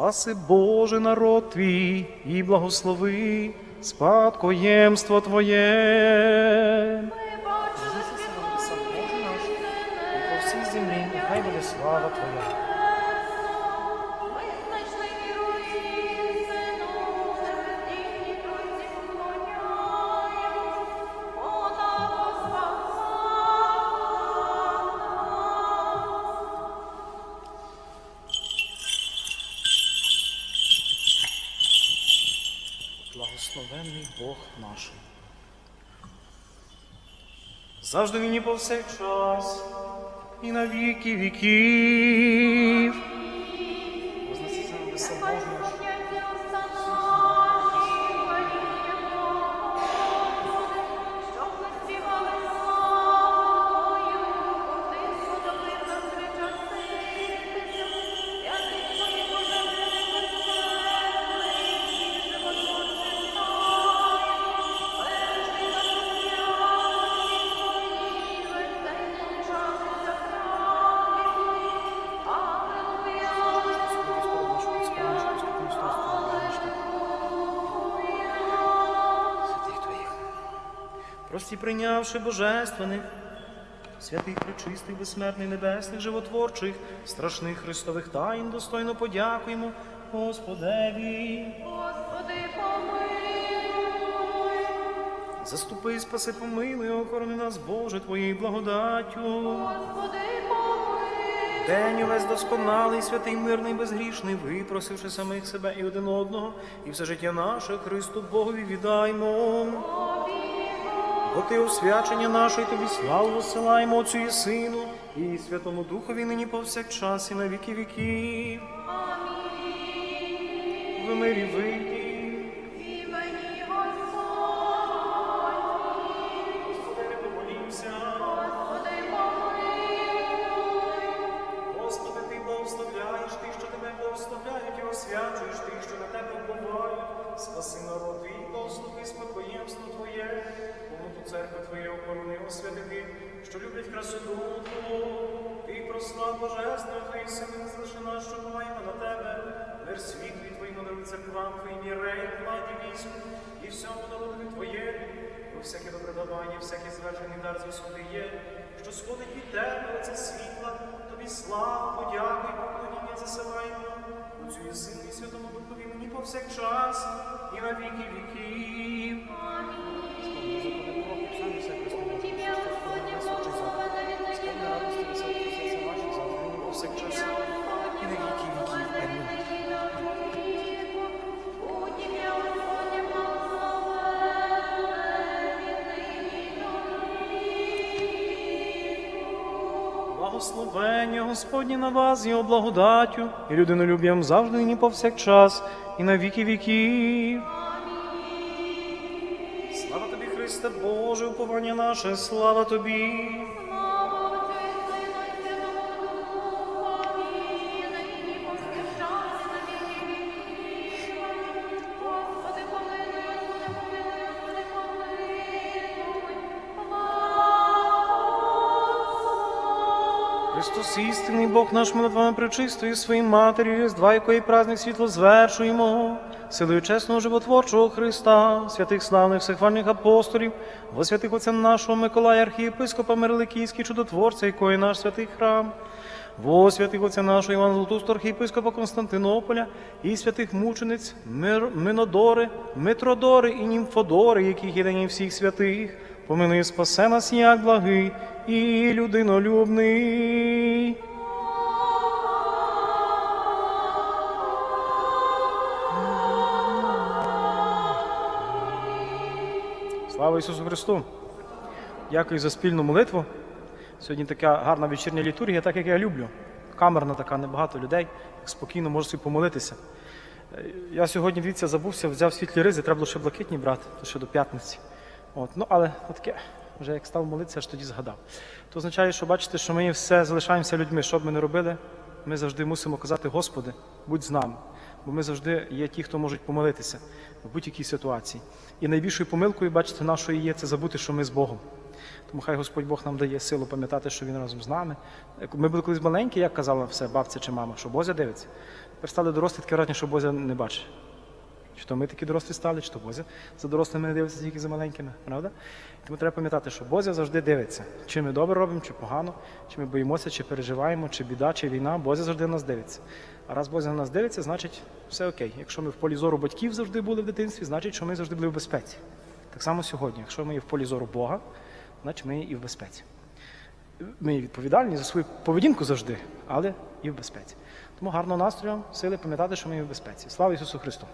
Спаси Боже народ твій і благослови спадкоємство Твоє. Боже наш, і по всій землі нехай буде слава Твоя. Благословенний Бог наш. Завжди нині повсякчас і на віки віків. Вознесеться небеса Боже Прості прийнявши божественних, святих, пречистих, безсмертних, небесних, животворчих, страшних Христових тайн, достойно подякуємо Господеві. Господи, помилуй. Заступи, спаси, помилуй, охорони нас, Боже, Твоєю благодаттю. Господи, помилуй. День увесь досконалий, святий, мирний, безгрішний, випросивши самих себе і один одного, і все життя наше Христу Богові віддаймо. Бо ти освячення наше, і тобі славу посилаємо Отцю і Сину, і Святому Духові нині повсякчас, і на віки віків. Амінь. В мирі вийди. Ти що тебе благословляють, і освячуєш тих, що на тебе вбувають. Спаси народ твій, благослови спадкоємство Твоє, повноту церкви Твоє охорони, освяти тих, що люблять красоту Твою. Ти прослав божественного Твої не залиши що маємо на тебе. Мир світлі Твої надари церквам Твоїм єреям, владі війську, і всьому народові Твоє. Бо всяке добре давання, всякий звершений дар з висоти є, що сходить від тебе, оце світла, тобі славу, подяку і поклоніння засилаємо. Отцю і Сину і Святому Духові мені повсякчас і на віки віків. Ім'я Благословення Господні на вас, Його благодаттю, і людинолюб'ям завжди ні повсякчас і на віки віків. Слава тобі, Христе Боже, уповання наше, слава тобі. Христос істинний Бог наш, ми над вами пречистою своїм матері, Різдва, якої праздник світло звершуємо, силою чесного животворчого Христа, святих славних всехвальних апостолів, во святих отця нашого Миколая, архієпископа Мирликійський, чудотворця, якої наш святий храм, во святих отця нашого Івана Золотустого, архієпископа Константинополя, і святих мучениць Мир, Минодори, Митродори і Німфодори, яких єдині всіх святих, помилуй спасе нас як благий і людинолюбний. Слава Ісусу Христу! Дякую за спільну молитву. Сьогодні така гарна вечірня літургія, так як я люблю. Камерна така, небагато людей, спокійно можу собі помолитися. Е, Я сьогодні, дивіться, забувся, взяв світлі ризи, треба було ще блакитні брати, то ще до п'ятниці. От, ну, але таке, вже як став молитися, аж тоді згадав. То означає, що бачите, що ми все залишаємося людьми, що б ми не робили, ми завжди мусимо казати, Господи, будь з нами. Бо ми завжди є ті, хто можуть помолитися в будь-якій ситуації. І найбільшою помилкою, бачите, нашої є це забути, що ми з Богом. Тому хай Господь Бог нам дає силу пам'ятати, що Він разом з нами. Ми були колись маленькі, як казала все бабця чи мама, що Бозя дивиться. Тепер стали дорослі, таке враження, що Бозя не бачить. Чи то ми такі дорослі стали, чи то Бозя за дорослими не дивиться тільки за маленькими, правда? Тому треба пам'ятати, що Бозя завжди дивиться, чи ми добре робимо, чи погано, чи ми боїмося, чи переживаємо, чи біда, чи війна. Бозя завжди на нас дивиться. А раз Бозя на нас дивиться, значить все окей. Якщо ми в полі зору батьків завжди були в дитинстві, значить, що ми завжди були в безпеці. Так само сьогодні. Якщо ми є в полі зору Бога, значить ми і в безпеці. Ми відповідальні за свою поведінку завжди, але і в безпеці. Тому гарного настрою, сили пам'ятати, що ми є в безпеці. Слава Ісусу Христу!